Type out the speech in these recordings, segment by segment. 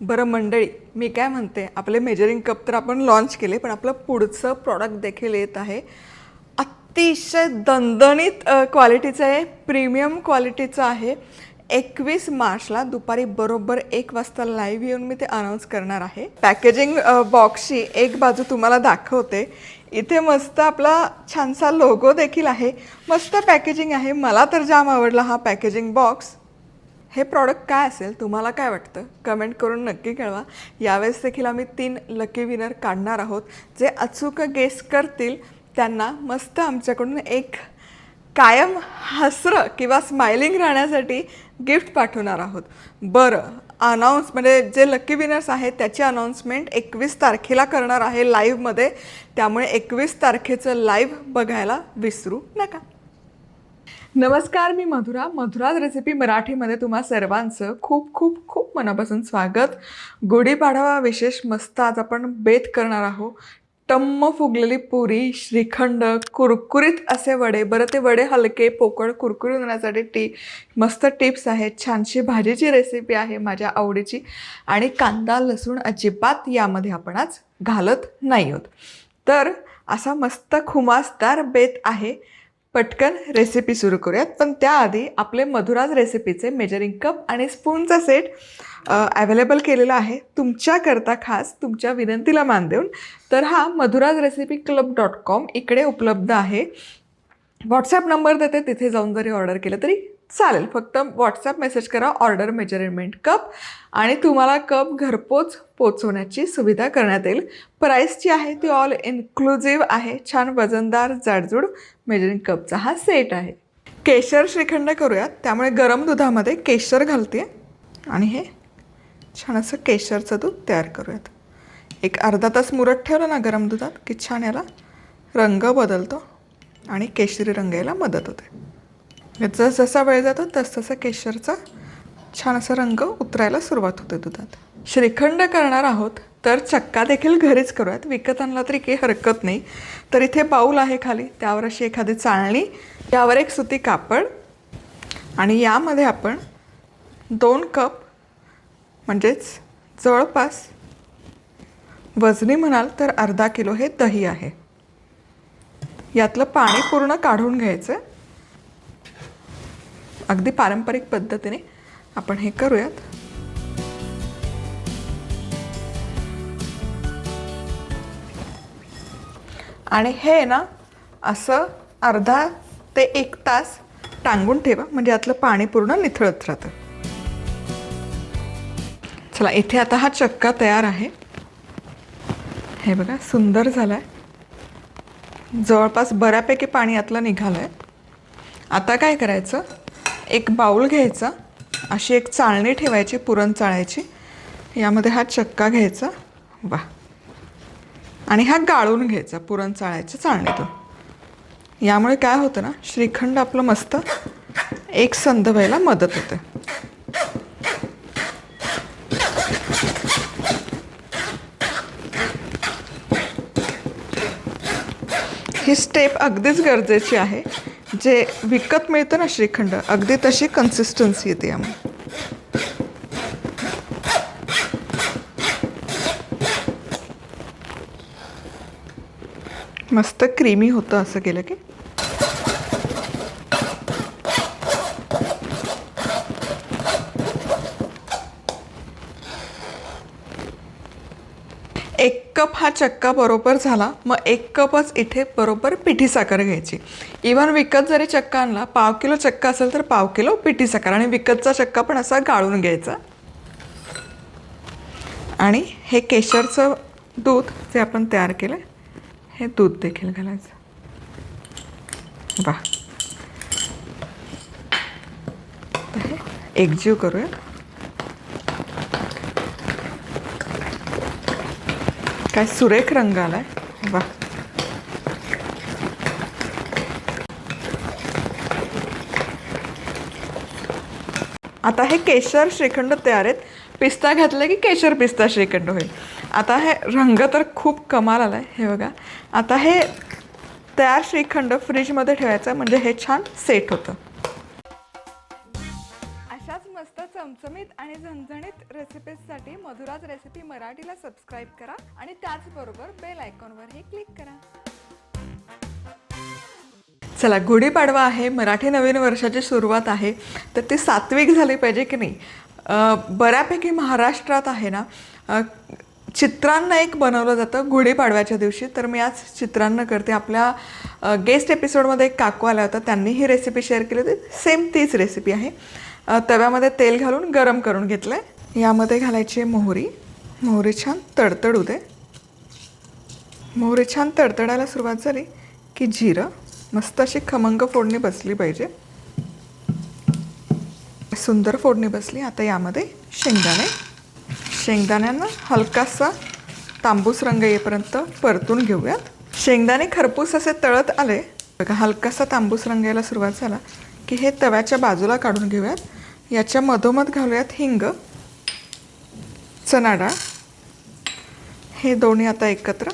बरं मंडळी मी काय म्हणते आपले मेजरिंग कप तर आपण लॉन्च केले पण आपलं पुढचं प्रॉडक्ट देखील येत आहे. अतिशय दणदणीत क्वालिटीचं आहे प्रीमियम क्वालिटीचं आहे. एकवीस मार्चला दुपारी बरोबर एक वाजता लाईव्ह येऊन मी ते अनाऊन्स करणार आहे. पॅकेजिंग बॉक्सची एक बाजू तुम्हाला दाखवते. इथे मस्त आपला छानसा लोगो देखील आहे. मस्त पॅकेजिंग आहे. मला तर जाम आवडला हा पॅकेजिंग बॉक्स हे प्रॉडक्ट काय असेल तुम्हाला काय वाटतं? कमेंट करून नक्की कळवा. यावेळेस देखील आम्ही तीन लकी विनर काढणार आहोत जे अचूक गेस करतील त्यांना मस्त आमच्याकडून एक कायम हसरं किंवा स्माइलिंग राहण्यासाठी गिफ्ट पाठवणार आहोत. बरं अनाऊन्स म्हणजे जे लकी विनर्स आहेत त्याची अनाऊन्समेंट एकवीस तारखेला करणार आहे लाईव्हमध्ये त्यामुळे एकवीस तारखेचं लाईव्ह बघायला विसरू नका. नमस्कार मी मधुरा. मधुराज रेसिपी मराठीमध्ये तुम्हा सर्वांचं खूप खूप खूप मनापासून स्वागत. गुढीपाडवा विशेष मस्त आज आपण बेत करणार आहोत. टम्म फुगलेली पुरी श्रीखंड कुरकुरीत असे वडे. बरं ते वडे हलके पोकळ कुरकुरीत होण्यासाठी टी मस्त टिप्स आहेत. छानशी भाजीची रेसिपी आहे माझ्या आवडीची. आणि कांदा लसूण अजिबात यामध्ये आपण आज घालत नाही आहोत. तर असा मस्त खुमासदार बेत आहे. पटकन रेसिपी सुरू करूयात. पण त्याआधी आपले मधुराज रेसिपीचे मेजरिंग कप आणि स्पूनचा सेट अवेलेबल केलेला आहे. तुमच्याकरता खास तुमच्या विनंतीला मान देऊन. तर हा Madhura's recipe club dot com इकडे उपलब्ध आहे. व्हॉट्सॲप नंबर देते तिथे जाऊन जरी ऑर्डर केलं तरी चालेल फक्त व्हॉट्सॲप मेसेज करा ऑर्डर मेजरमेंट कप आणि तुम्हाला कप घरपोच पोचवण्याची सुविधा करण्यात येईल. प्राईस जी आहे ती ऑल इन्क्लुझिव्ह आहे. छान वजनदार जाडजूड मेजरिंग कपचा हा सेट आहे. केशर श्रीखंड करूयात. त्यामुळे गरम दुधामध्ये केशर घालते. आणि हे छान असं केशरचं दूध तयार करूयात. एक अर्धा तास मुरत ठेवलं ना गरम दुधात की छान याला रंग बदलतो आणि केशरी रंग यायला मदत होते. जस जसा वेळ जातो तसतसा केशरचा छान असा रंग उतरायला सुरुवात होते दुधात. श्रीखंड करणार आहोत तर चक्का देखील घरीच करूयात. विकत आणला तरी काही हरकत नाही. तर इथे बाऊल आहे खाली त्यावर अशी एखादी चाळणी त्यावर एक सुती कापड आणि यामध्ये आपण दोन कप म्हणजेच जवळपास वजनी म्हणाल तर अर्धा किलो हे दही आहे. यातलं पाणी पूर्ण काढून घ्यायचं. अगदी पारंपरिक पद्धतीने आपण हे करूयात. आणि हे ना असं अर्धा ते एक तास टांगून ठेवा म्हणजे यातलं पाणी पूर्ण निथळत राहतं. चला इथे आता हा चक्का तयार आहे. हे बघा सुंदर झाला आहे जवळपास बऱ्यापैकी पाणी यातलं निघालं आहे आता काय करायचं? एक बाऊल घ्यायचा. अशी एक चाळणी ठेवायची पुरण चाळायची. यामध्ये हा चक्का घ्यायचा. वा आणि हा गाळून घ्यायचा पुरण चाळायच्या चाळणीतून. यामुळे काय होतं ना श्रीखंड आपलं मस्त एक संध व्हायला मदत होते. ही स्टेप अगदीच गरजेची आहे. जे विकत मिळतं ना श्रीखंड अगदी तशी कन्सिस्टन्सी येते यामुळे मस्त क्रीमी होतं असं केलं की एक कप हा चक्का बरोबर झाला मग एक कपच इथे बरोबर पिठी साखर घ्यायची. इव्हन विकत जरी चक्का आणला पाव किलो चक्का असेल तर पाव किलो पिठी साखर आणि विकतचा चक्का पण असा गाळून घ्यायचा. आणि हे केशरचं दूध जे आपण तयार केलं हे दूध देखील घालायचं. वा एकजीव करूया काय सुरेख रंग आलाय. वा. आता हे केशर श्रीखंड तयार आहेत. पिस्ता घातलं की केशर पिस्ता श्रीखंड होईल? आता हे रंग तर खूप कमाल आला आहे हे बघा. आता हे तयार श्रीखंड फ्रीजमध्ये ठेवायचं म्हणजे हे छान सेट होतं. चमचमीत आणि झणझणीत रेसिपीजसाठी मधुराज रेसिपी मराठीला सबस्क्राईब करा आणि त्याचबरोबर बेल आयकॉनवरही क्लिक करा. चला गुढीपाडवा आहे मराठी नवीन वर्षाची सुरुवात आहे. तर ती सात्विक झाली पाहिजे की नाही? बऱ्यापैकी महाराष्ट्रात आहे ना चित्रांना एक बनवलं जातं गुढीपाडव्याच्या दिवशी. तर मी आज चित्रांना करते. आपल्या गेस्ट एपिसोडमध्ये एक काकू आल्या होता त्यांनी ही रेसिपी शेअर केली होती. सेम तीच रेसिपी आहे. तव्यामध्ये तेल घालून गरम करून घेतलं आहे यामध्ये घालायची आहे मोहरी. मोहरी छान तडतडू दे. मोहरी छान तडतडायला सुरुवात झाली की जिरं. मस्त अशी खमंग फोडणी बसली पाहिजे. सुंदर फोडणी बसली. आता यामध्ये शेंगदाणे. शेंगदाण्यांना हलकासा तांबूस रंग येईपर्यंत परतून घेऊयात. शेंगदाणे खरपूस असे तळत आले. बघा हलकासा तांबूस रंग यायला सुरुवात झाला. की हे तव्याच्या बाजूला काढून घेऊयात. याच्या मधोमध घालूयात हिंग चणा डाळ हे दोन्ही आता एकत्र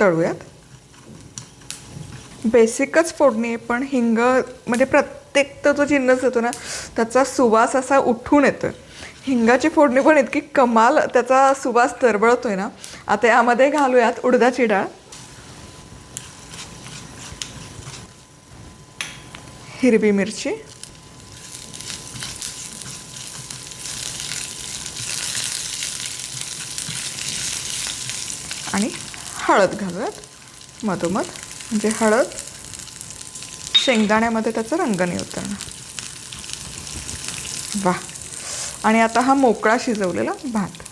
तळूयात. बेसिकच फोडणी आहे पण हिंग म्हणजे प्रत्येक तो जो जिन्नस येतो ना त्याचा सुवास असा उठून येतो हिंगाची फोडणी पण इतकी कमाल त्याचा सुवास तरबळतोय ना. आता यामध्ये घालूयात उडदाची डाळ. हिरवी मिरची. आणि हळद घालूयात. मधोमध म्हणजे हळद. शेंगदाण्यामध्ये त्याचा रंग नाही उतरणार. वा आणि आता हा मोकळा शिजवलेला भात.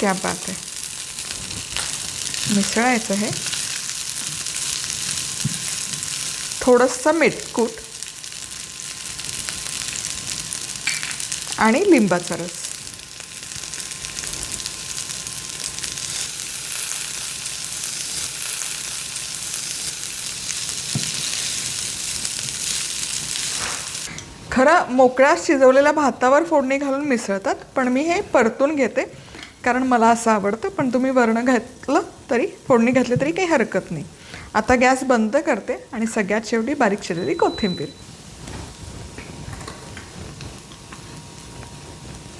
क्या बात आहे. मिसळायचं हे. थोडंसं मीठकूट आणि लिंबाचा रस. खरं मोकळ्या शिजवलेल्या भातावर फोडणी घालून मिसळतात पण मी हे परतून घेते. कारण मला असं आवडतं पण तुम्ही वरणं घातलं तरी फोडणी घातली तरी काही हरकत नाही. आता गॅस बंद करते आणि सगळ्यात शेवटी बारीक चिरलेली कोथिंबीर.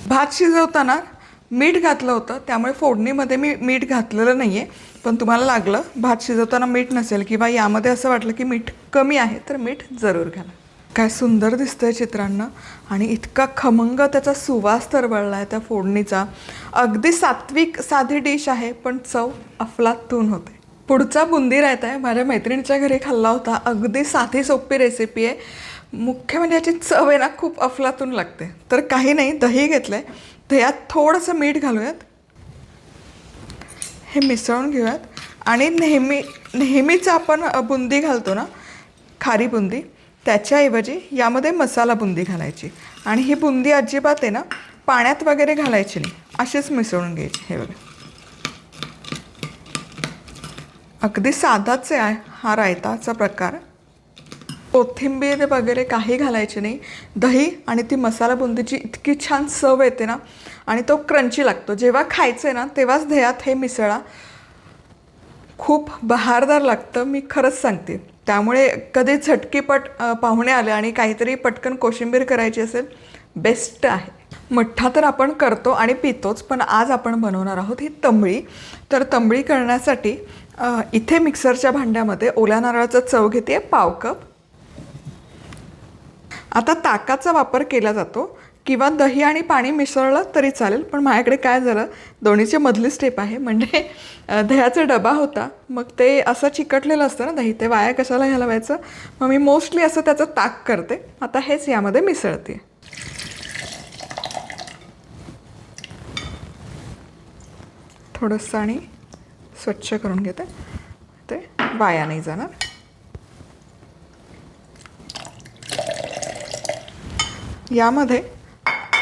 भात शिजवताना मीठ घातलं होतं त्यामुळे फोडणीमध्ये मी मीठ घातलेलं नाही आहे पण तुम्हाला लागलं भात शिजवताना मीठ नसेल किंवा यामध्ये असं वाटलं की मीठ कमी आहे तर मीठ जरूर घाला. काय सुंदर दिसतंय चित्रांना. आणि इतका खमंग त्याचा सुवास तरवळला आहे त्या फोडणीचा. अगदी सात्विक साधी डिश आहे पण चव अफलातून होते. पुढचा बुंदी रायता आहे. माझ्या मैत्रिणीच्या घरी खाल्ला होता. अगदी साधी सोपी रेसिपी आहे. मुख्य म्हणजे याची चव आहे ना खूप अफलातून लागते. तर काही नाही दही घेतलं आहे दह्यात थोडंसं मीठ घालूयात. हे मिसळून घेऊयात. आणि नेहमी नेहमीच आपण बुंदी घालतो ना खारी बुंदी. त्याच्याऐवजी यामध्ये मसाला बुंदी घालायची. आणि ही बुंदी अजिबात आहे ना पाण्यात वगैरे घालायची नाही. अशीच मिसळून घ्यायची. हे बघा. अगदी साधाच आहे हा रायताचा प्रकार. कोथिंबीर वगैरे काही घालायची नाही. दही आणि ती मसाला बुंदीची इतकी छान चव येते ना आणि तो क्रंची लागतो. जेव्हा खायचं आहे ना तेव्हाच दह्यात हे मिसळा. खूप बहारदार लागतं मी खरंच सांगते. त्यामुळे कधी झटकीपट पाहुणे आले आणि काहीतरी पटकन कोशिंबीर करायची असेल बेस्ट आहे. मठ्ठा तर आपण करतो आणि पितोच पण आज आपण बनवणार आहोत ही तंबळी. तर तंबळी करण्यासाठी इथे मिक्सरच्या भांड्यामध्ये ओल्या नारळाचा चव घेते पाव कप. आता ताकाचा वापर केला जातो. किंवा दही आणि पाणी मिसळलं तरी चालेल पण माझ्याकडे काय झालं दोन्हीची मधली स्टेप आहे. म्हणजे दह्याचा डबा होता. मग ते असं चिकटलेलं असतं ना दही ते वाया कशाला घालवायचं? मग मी मोस्टली असं त्याचं ताक करते. आता हेच यामध्ये मिसळते. थोडंसं आणि स्वच्छ करून घेते. ते वाया नाही जाणार. यामध्ये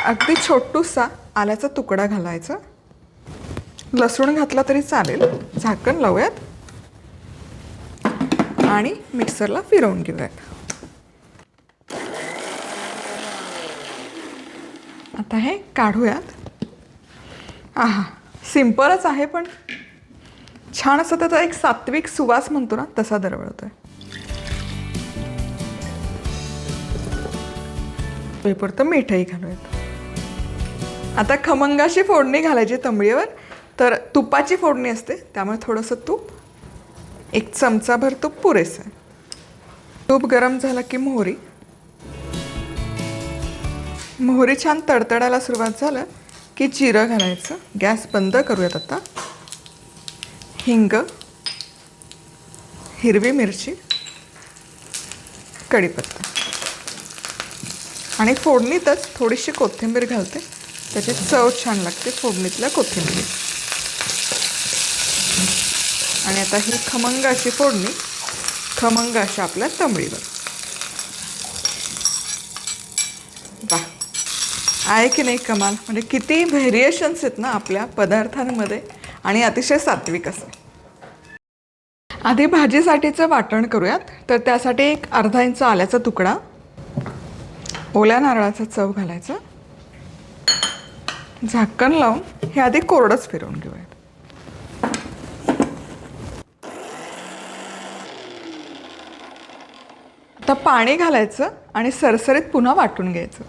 अगदी छोटूसा आल्याचा तुकडा घालायचा. लसूण घातला तरी चालेल. झाकण लावूयात. आणि मिक्सरला फिरवून घेऊयात. आता हे काढूयात. आहा सिम्पलच आहे पण छान असं त्याचा एक सात्विक सुवास म्हणतो ना तसा दरवळतोय. पेपर तर मिठही घालूयात. आता खमंगाशी फोडणी घालायची तांबळीवर तर तुपाची फोडणी असते त्यामुळे थोडंसं तूप एक चमचाभर तूप पुरेसं आहे. तूप गरम झालं की मोहरी. मोहरी छान तडतडायला सुरुवात झालं की जिरं घालायचं. गॅस बंद करूयात आता. हिंग हिरवी मिरची कढीपत्ता. आणि फोडणीतच थोडीशी कोथिंबीर घालते. त्याची चव छान लागते फोडणीतल्या कोथिंबीर. आणि आता ही खमंगाची फोडणी. खमंग अशा आपल्या तंबळीवर वा आहे की नाही कमाल? म्हणजे किती व्हेरिएशन्स आहेत ना आपल्या पदार्थांमध्ये. आणि अतिशय सात्विक असं. आधी भाजीसाठीचं वाटण करूयात. तर त्यासाठी एक अर्धा इंच आल्याचा तुकडा. ओल्या नारळाचा चव घालायचा. झाकण लावून हे आधी कोरडंच फिरवून घेऊयात. आता पाणी घालायचं आणि सरसरीत पुन्हा वाटून घ्यायचं.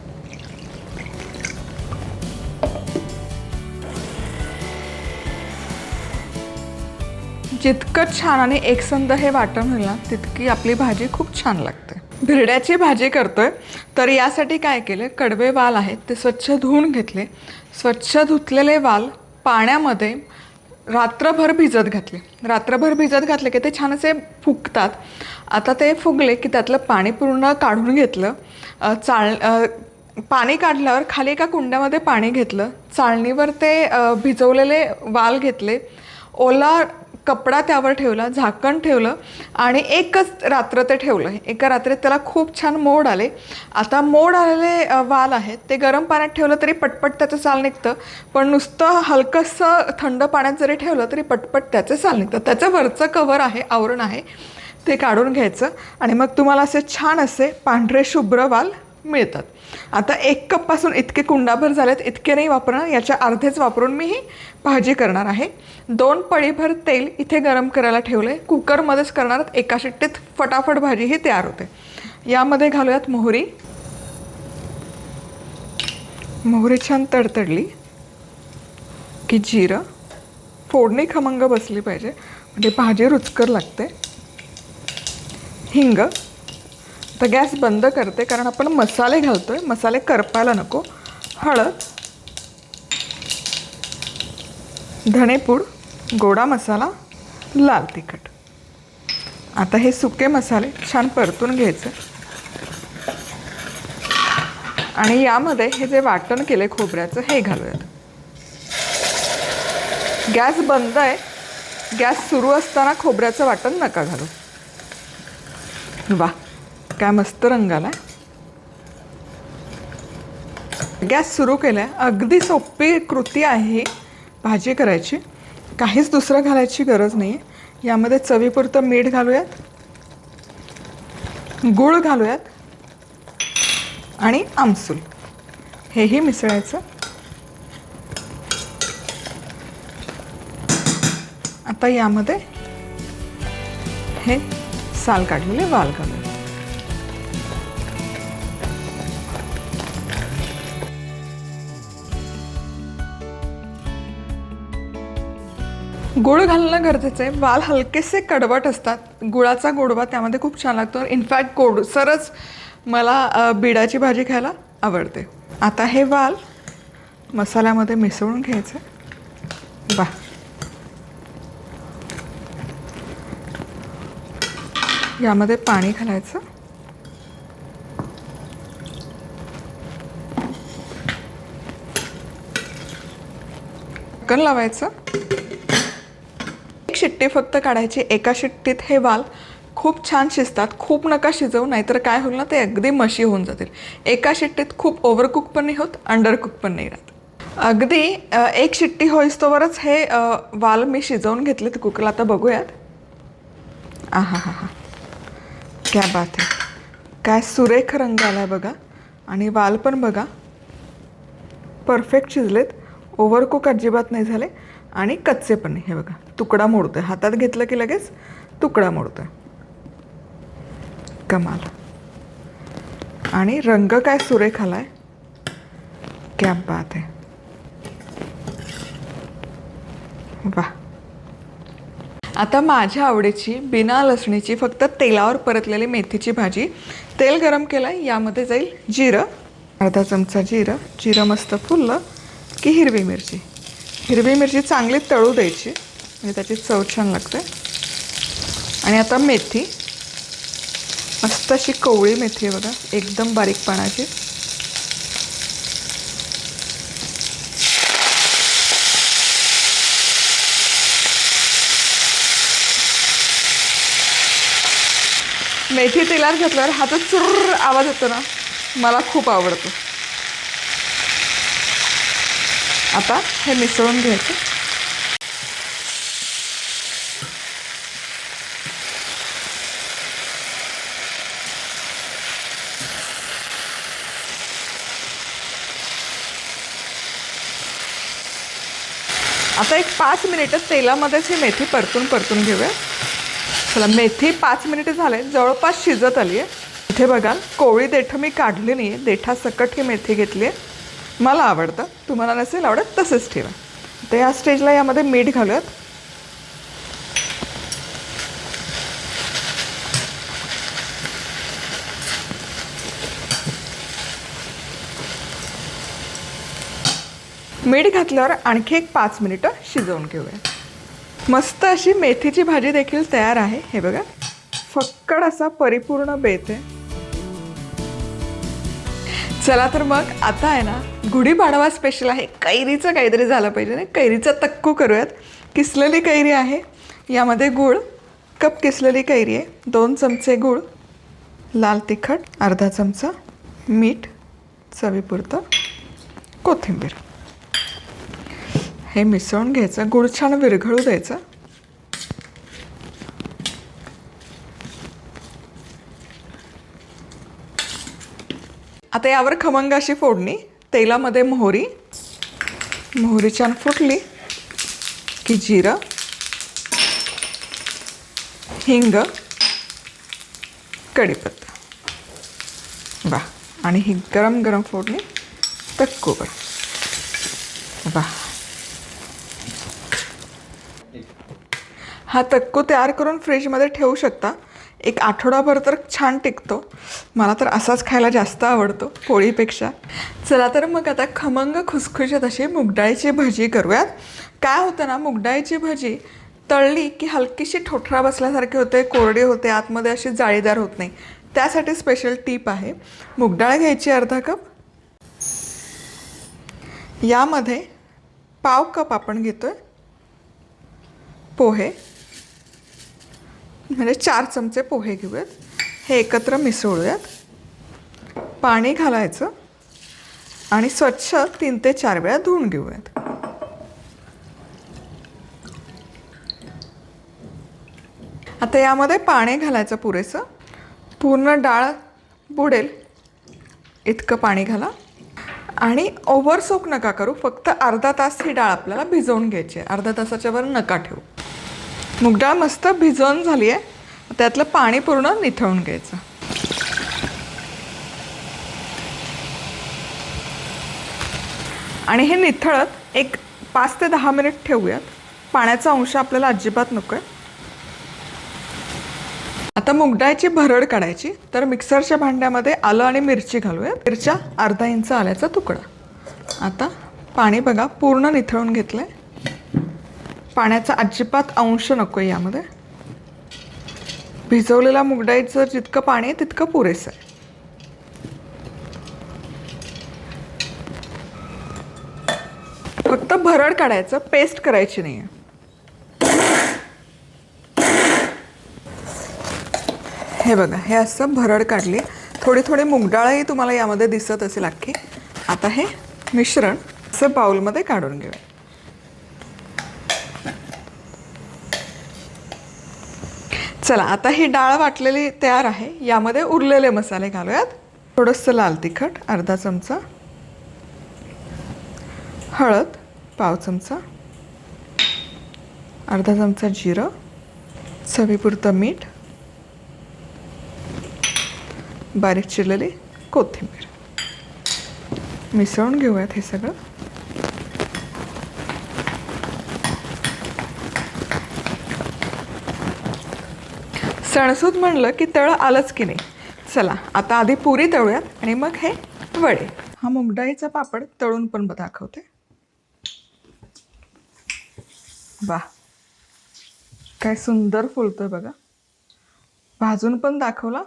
जितकं छान आणि एकसंध हे वाटण होईल ना तितकी आपली भाजी खूप छान लागते. भिरड्याची भाजी करतोय तर यासाठी काय केलं कडवे वाल आहेत ते स्वच्छ धुवून घेतले स्वच्छ धुतलेले वाल पाण्यामध्ये रात्रभर भिजत घातले. रात्रभर भिजत घातले की ते छान असे फुगतात. आता ते फुगले की त्यातलं पाणी पूर्ण काढून घेतलं. चाळ पाणी काढल्यावर खाली एका कुंड्यामध्ये पाणी घेतलं. चाळणीवर ते भिजवलेले वाल घेतले. ओला कपडा त्यावर ठेवला झाकण ठेवलं आणि एकच रात्र ते ठेवलं. एका रात्रीत त्याला खूप छान मोड आले. आता मोड आलेले वाल आहेत. ते गरम पाण्यात ठेवलं तरी पटपट त्याचं साल निघतं. पण नुसतं हलकंसं थंड पाण्यात जरी ठेवलं तरी पटपट त्याचं साल निघतं. त्याचं वरचं कवर आहे आवरण आहे. ते काढून घ्यायचं. आणि मग तुम्हाला असे छान असे पांढरे शुभ्र वाल मिळतात. आता एक कपपासून इतके कुंडाभर झालेत इतके नाही वापरणार याच्या अर्धेच वापरून मी ही भाजी करणार आहे. दोन पळीभर तेल इथे गरम करायला ठेवलं आहे कुकरमध्येच करणार एका शिट्टीत फटाफट भाजी ही तयार होते. यामध्ये घालूयात मोहरी. मोहरी छान तडतडली की जिरं. फोडणी खमंग बसली पाहिजे. म्हणजे भाजी रुचकर लागते. हिंग. तर गॅस बंद करते कारण आपण मसाले घालतो आहे मसाले करपायला नको. हळद धणेपूड गोडा मसाला लाल तिखट. आता हे सुके मसाले छान परतून घ्यायचे. आणि यामध्ये हे जे वाटण केले खोबऱ्याचं हे घालूयात. गॅस बंद आहे. गॅस सुरू असताना खोबऱ्याचं वाटण नका घालू. वा काय मस्त रंग आला गॅस सुरू केला आहे अगदी सोपी कृती आहे ही भाजी करायची. काहीच दुसरं घालायची गरज नाही आहे यामध्ये चवीपुरतं मीठ घालूयात. गूळ घालूयात. आणि आमसूल. हेही मिसळायचं. आता यामध्ये हे साल काढलेले वाल घालूया गुळ घालणं गरजेचं आहे. वाल हलकेसे कडवट असतात. गुळाचा गोडवा त्यामध्ये खूप छान लागतो. इनफॅक्ट गोडसरच मला बिडाची भाजी खायला आवडते. आता हे वाल मसाल्यामध्ये मिसळून घ्यायचं. वा. यामध्ये पाणी घालायचं. ढक्कन लावायचं. शिट्टी फक्त काढायची एका शिट्टीत हे वाल खूप छान शिजतात खूप नका शिजवू नाहीतर काय होईल ना ते अगदी मशी होऊन जातील. एका शिट्टीत खूप ओव्हरकुक पण नाही होत अंडरकुक पण नाही राहत. अगदी एक शिट्टी होईस्तोवरच हे वाल मी शिजवून घेतले ते कुकरला आता बघूयात. आहा हा हा. क्या बात आहे काय सुरेख रंग आला आहे बघा. आणि वाल पण बघा. परफेक्ट शिजलेत. ओव्हरकुक अजिबात नाही झाले आणि कच्चे पण नाही. हे बघा तुकडा मोडतोय. हातात घेतलं की लगेच तुकडा मोडतोय. कमाल. आणि रंग काय सुरेख आलाय? क्या बात आहे. वा आता माझ्या आवडीची बिना लसणीची फक्त तेलावर परतलेली मेथीची भाजी तेल गरम केलं यामध्ये जाईल जिरं. अर्धा चमचा जिरं. जिरं मस्त फुललं. की हिरवी मिरची. हिरवी मिरची चांगली तळू द्यायची. म्हणजे त्याची चव छान लागते. आणि आता मेथी. मस्त अशी कोवळी मेथी आहे बघा. एकदम बारीक पाण्याची मेथी तेलात घातल्यावर हा चुर्र आवाज येतो ना. मला खूप आवडतो. आता हे मिसळून घ्यायचं आता एक पाच मिनिटं तेलामध्येच ही मेथी परतून परतून घेऊया। चला मेथी पाच मिनिटं झाले जवळपास शिजत आली आहे इथे बघा कोवळी देठं मी काढली नाही आहे देठा सकट ही मेथी घेतली आहे मला आवडतं. तुम्हाला नसेल आवडत तसंच ठेवा. तर या स्टेजला यामध्ये मीठ घालूयात. मीठ घातल्यावर आणखी एक पाच मिनिटं शिजवून घेऊया. मस्त अशी मेथीची भाजी देखील तयार आहे. हे बघा फक्कड असा परिपूर्ण बेत आहे. चला तर मग आता आहे ना गुढीपाडवा स्पेशल आहे. कैरीचं काहीतरी झालं पाहिजे ना. कैरीचा तक्कू करूयात. किसलेली कैरी आहे? यामध्ये गूळ कप किसलेली कैरी आहे. दोन चमचे गूळ लाल तिखट अर्धा चमचा मीठ चवीपुरतं कोथिंबीर. हे मिसळून घ्यायचं. गुळ छान विरघळू द्यायचं. आता यावर खमंग अशी फोडणी तेलामध्ये मोहरी. मोहरी छान फुटली. की जिरं. हिंग. कढीपत्ता. वा आणि ही गरम गरम फोडणी तक्कोबर वा हा तक्कू तयार करून फ्रीजमध्ये ठेवू शकता. एक आठवडाभर तर छान टिकतो. मला तर असाच खायला जास्त आवडतो पोळीपेक्षा. चला तर मग आता खमंग खुसखुशीत अशी मुगडाळीची भजी करूयात. काय होतं ना मुगडाळीची भजी तळली की हलकीशी ठोठरा बसल्यासारखी होते कोरडी होते आतमध्ये अशी जाळीदार होत नाही. त्यासाठी स्पेशल टीप आहे मुगडाळ घ्यायची अर्धा कप. यामध्ये पाव कप आपण घेतोय पोहे. म्हणजे चार चमचे पोहे घेऊयात. हे एकत्र मिसळूयात. पाणी घालायचं आणि स्वच्छ तीन ते चार वेळा धुवून घेऊयात. आता यामध्ये पाणी घालायचं पुरेसं. पूर्ण डाळ बुडेल. इतकं पाणी घाला. आणि ओव्हर सोक नका करू फक्त अर्धा तास ही डाळ आपल्याला भिजवून घ्यायची आहे. अर्धा तासाच्या वर नका ठेवू. मूग डाळ मस्त भिजवून झाली आहे त्यातलं पाणी पूर्ण निथळून घ्यायचं. आणि हे निथळत एक पाच ते दहा मिनिट ठेवूयात. पाण्याचा अंश आपल्याला अजिबात नको आहे आता मुगडाळची भरड काढायची तर मिक्सरच्या भांड्यामध्ये आलं आणि मिरची घालूयात. मिरच्या अर्धा इंच आल्याचा तुकडा. आता पाणी बघा पूर्ण निथळून घेतलं आहे पाण्याचा अजिबात अंश नको आहे यामध्ये. भिजवलेल्या मुगडाळीचं जितकं पाणी आहे तितकं पुरेसं आहे. फक्त भरड काढायचं पेस्ट करायची नाही आहे हे बघा हे असं भरड काढली. थोडी थोडी मुगडाळही तुम्हाला यामध्ये दिसत असेल अख्खी. आता हे मिश्रण असं बाऊलमध्ये काढून घेऊ चला आता ही डाळ वाटलेली तयार आहे. यामध्ये उरलेले मसाले घालूयात. थोडंसं लाल तिखट अर्धा चमचा. हळद पाव चमचा. अर्धा चमचा जिरं. चवीपुरतं मीठ. बारीक चिरलेली कोथिंबीर. मिसळून घेऊयात हे सगळं. सणसूद म्हणलं की तळं आलंच की नाही. चला आता आधी पुरी तळूयात आणि मग हे वडे. हा मुगडाळीचा पापड तळून पण दाखवते. वा काय सुंदर फुलतं बघा. भाजून पण दाखवला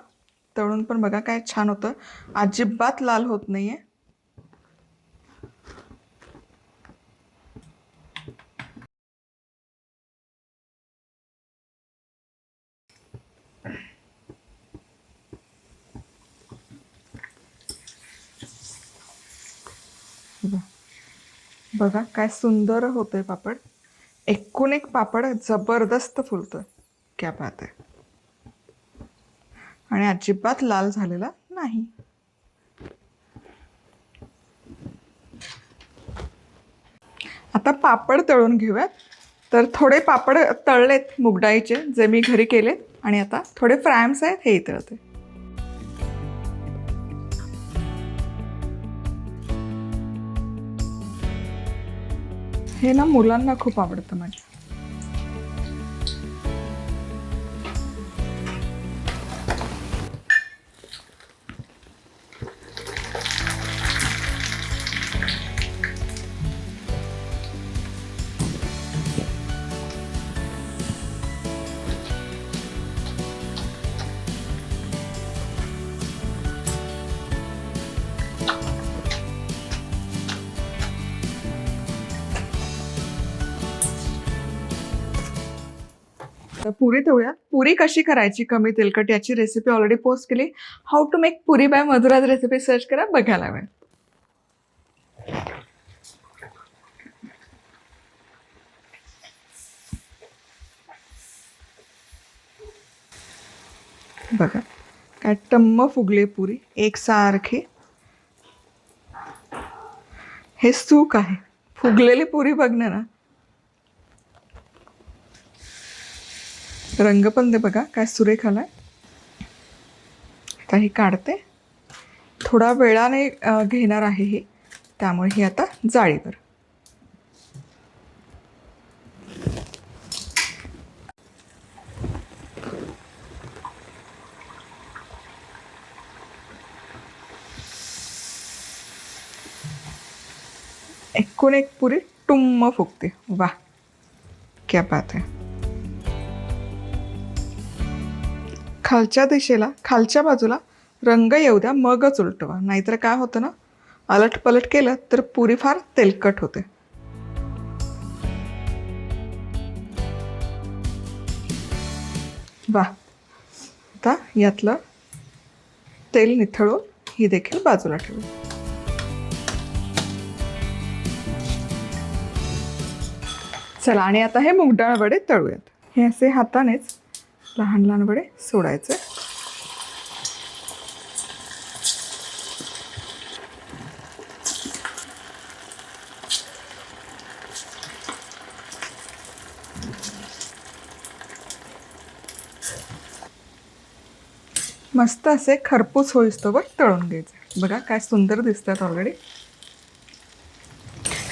तळून पण बघा काय छान होतं. अजिबात लाल होत नाही आहे बघा काय सुंदर होतंय पापड. एकूण एक पापड जबरदस्त फुलतोय. क्या बात आहे. आणि अजिबात लाल झालेला नाही. आता पापड तळून घेऊयात. तर थोडे पापड तळलेत मुगडाळीचे जे मी घरी केलेत. आणि आता थोडे फ्रॅम्स आहेत हे तळते हे ना मुलांना खूप आवडतं माझ्या. तर पुरी तळूया पुरी कशी करायची? कमी तेलकट याची रेसिपी ऑलरेडी पोस्ट केली. How to make puri by Madhura's recipe search करा बघायला मिळेल बघा काय टम्म फुगले पुरी. एकसारखे हे सूक आहे. फुगलेली पुरी बघणं ना. रंग पण दे बघा काय सुरेख आलाय आता हे काढते. थोडा वेळाने घेणार आहे हे. त्यामुळे ही आता जाळीवर. एकूण एक पुरी टुम्म फुगते. वा क्या बात आहे. खालच्या दिशेला खालच्या बाजूला रंग येऊ द्या मगच उलटवा. नाहीतर काय होतं ना अलट पलट केलं तर पुरी फार तेलकट होते. वा. आता यातलं तेल निथळून ही देखील बाजूला ठेवू. चला आणि आता हे मुगडाळ वडे तळूयात. हे असे हातानेच लहान लहान वडे सोडायचे. मस्त असे खरपूस होईस्तोवर तळून घ्यायचे. बघा काय सुंदर दिसतात ऑलरेडी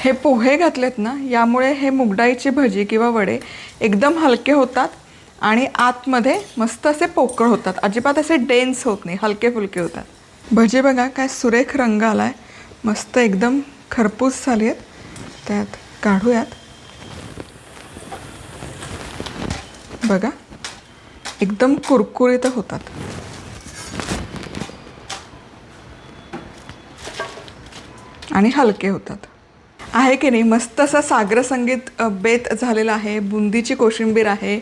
हे पोहे घातलेत ना यामुळे हे मुगडाळीची भजी किंवा वडे एकदम हलके होतात. आणि आतमध्ये मस्त असे पोकळ होतात. अजिबात असे डेन्स होत नाही हलके फुलके होतात. भजे बघा काय सुरेख रंग आला आहे मस्त एकदम खरपूस झाली आहेत. त्यात काढूयात. बघा एकदम कुरकुरीत होतात. आणि हलके होतात. आहे की नाही मस्त असं सागर संगीत बेत झालेलं आहे बुंदीची कोशिंबीर आहे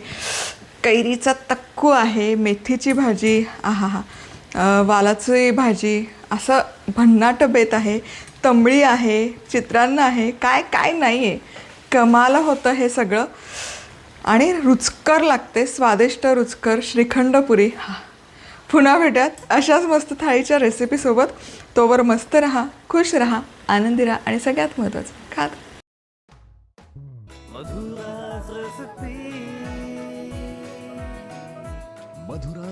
कैरीचा तक्कू आहे मेथीची भाजी आहा हा. वालाची भाजी असं भन्नाट बेत आहे तंबळी आहे चित्रान्न आहे काय काय नाही आहे कमाल होतं हे सगळं. आणि रुचकर लागते स्वादिष्ट रुचकर श्रीखंडपुरी. हा. पुन्हा भेट्यात अशाच मस्त थाळीच्या रेसिपीसोबत तोवर मस्त रहा खुश रहा आनंदी राहा आणि सगळ्यात महत्त्वाचं खात